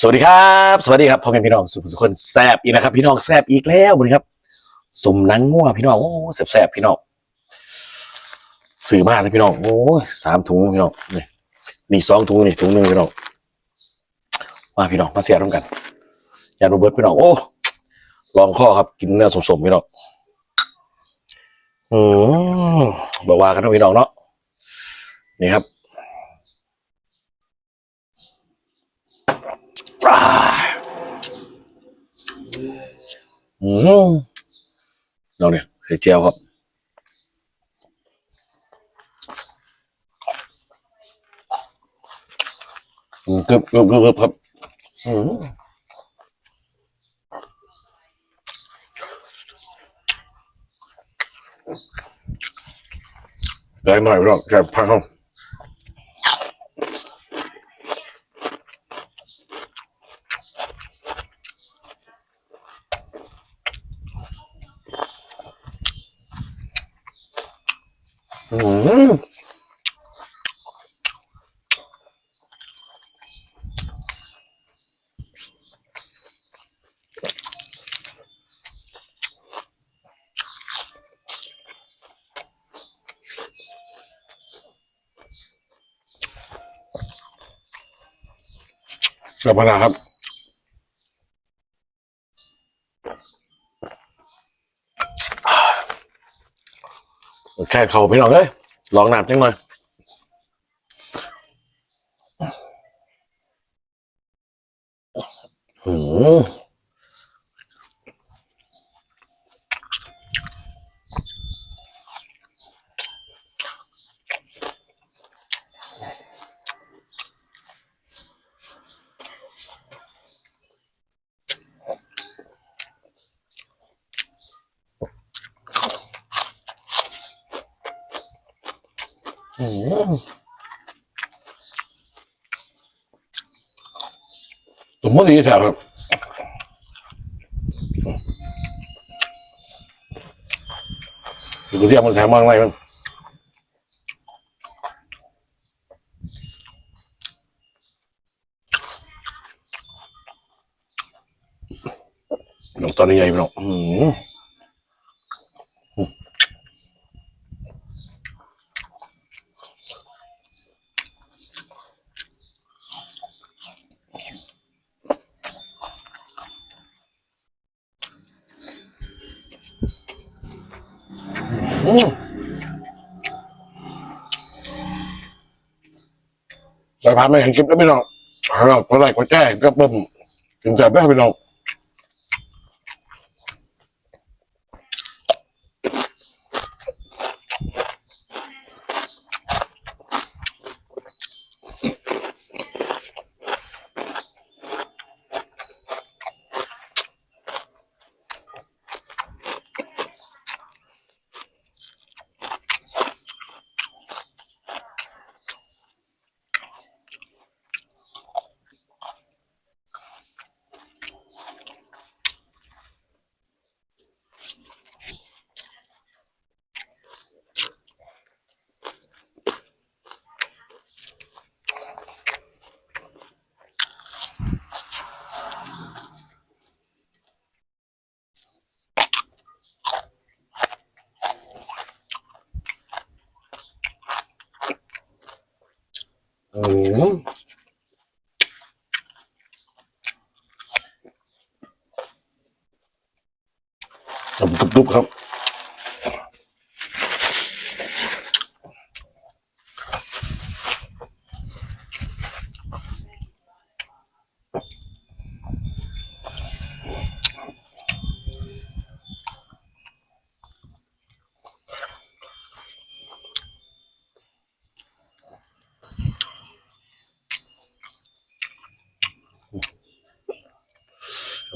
สวัสดีครับ สวัสดีครับพ่อแม่พี่น้องสุขสุขคนแซบอีกนะครับ พี่น้องแซบอีกแล้ววันนี้ครับ สมนังง่วพี่น้องโอ้แซบแซบพี่น้องสื่อมากเลยพี่น้องโอ้สามถุงพี่น้องนี่นี่สองถุงนี่ถุงหนึ่งพี่น้องมาพี่น้องมาเสียร่วมกันยาโรเบิร์ตพี่น้องโอ้ลองข้อครับกินเนื้อสมๆพี่น้องอืมบอกว่ากันนะพี่น้องเนาะนี่ครับ อ่าอืมเราเนี่ยใส่เจียวครับอืมกรึบกรึบกรึบกรึบครับอืมได้หน่อยพี่น้องแค่พักเขา อืมเสิร์ฟมาแล้วครับ แค่เขาพี่น้องเอ้ยลองน้ำจังหน่อยหืม หืมมว่าดีแท้ครับอยู่กระเทียมมันแถมมากไรมันน้งตอนนี้ใหญ่พี่น้องอืม อืมสายพานไม่เห็นคลิปแล้วพี่น้องเราตัวไหนก็แจ้ก็ปุ่มถึงแสบได้พี่น้อง อืมจุบจุบครับ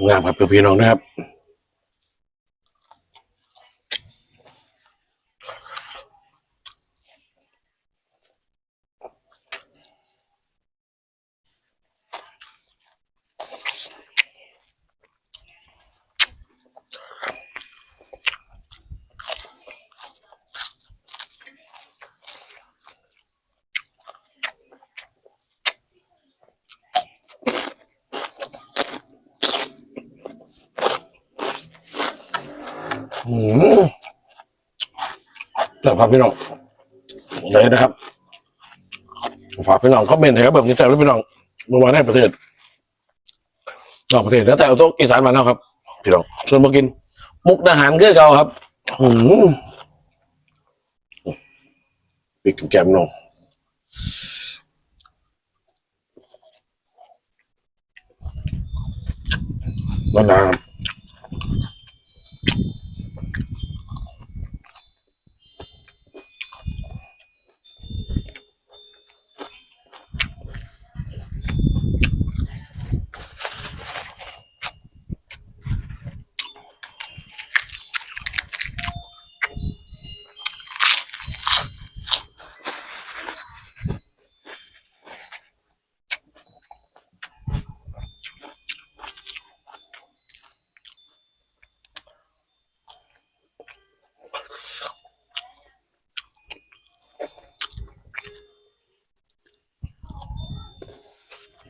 งามครับพี่น้องนะครับ อ อืม แต่ครับพี่น้องเลยนะครับ ฝากพี่น้องคอมเมนต์ให้ครับแบบนี้แต่พี่น้องเมื่อวานในประเทศนอกประเทศแล้วแต่เอาโต๊ะอีสานมาแล้วครับพี่น้องชวนมากิน มุกอาหารคือเก่าครับอืมปิดแก้มน้องมานาว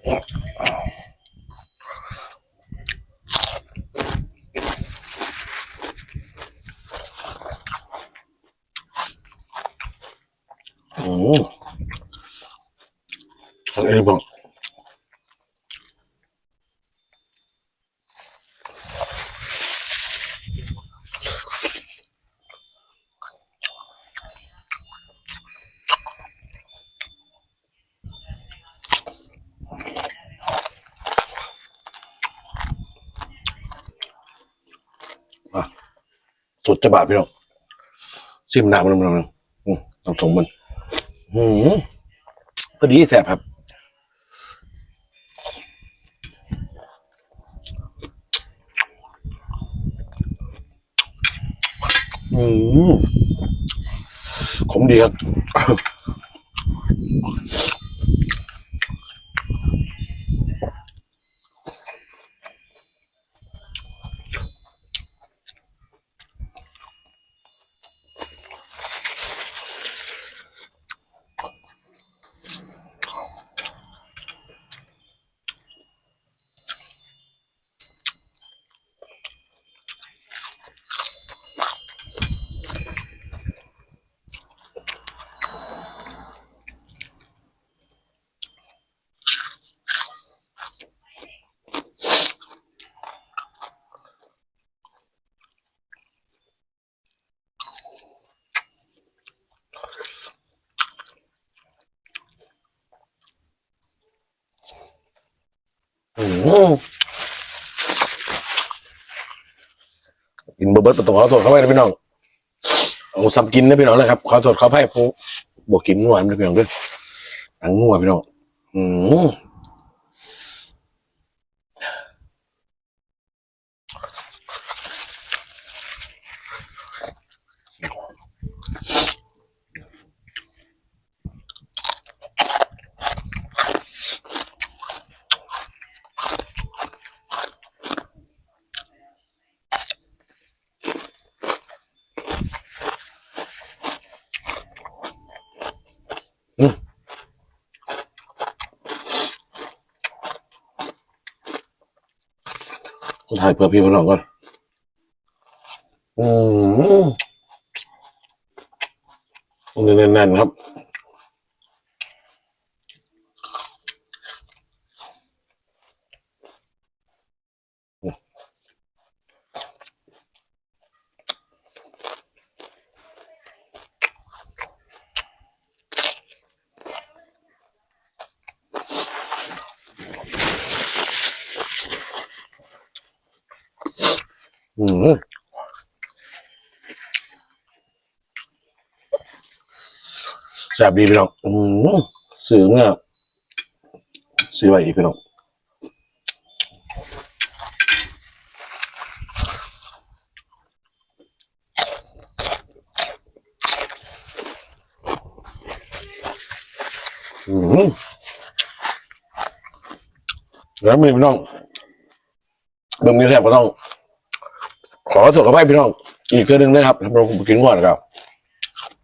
ครับอืมอะไรบ้าง สดจะบาดพี่น้องซิมน้ำมันมันมันอืมน้ำสมมันหืมพอดีแสบครับอืมขมดีครับ กินเบอร์เบิร์ตต้องขอโทษเขาไปนะพี่น้องเอาซ้ำกินนะพี่น้องนะครับ ขอโทษเขาให้ผมบอกกินง่วนะพี่น้องด้วยหนังง่วพี่น้องอืม ถ่ายเพื่อพี่พี่น้องก่อน อืมแน่นๆครับ อืมแซ่บดีพี่น้องอืมสื่อเมื่อซื้อไว้อีกพี่น้องอืมแล้วมีพี่น้องเบิ่งมีแซ่บก็ต้อง ขอโทษขอให้พี่น้อง อีกเทื่อนึงนะครับทำเรากินก่อนครับ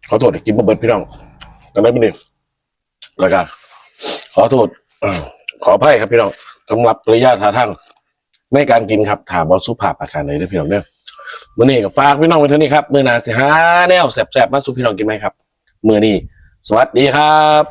ขอโทษกินมาเบิดพี่น้องกันได้ไม่ดีแล้วกันขอโทษขออภัยครับพี่น้องสำหรับระยะทาทางในการกินครับถามว่าสุภาพอาการไหนได้พี่น้องเนี่ยมื่อนี้ก็ฝากพี่น้องไว้เท่านี้ครับมื่อหนาสิหาแนวแสบๆมาสู่พี่น้องกินไหมครับมื่อนี้สวัสดีครับ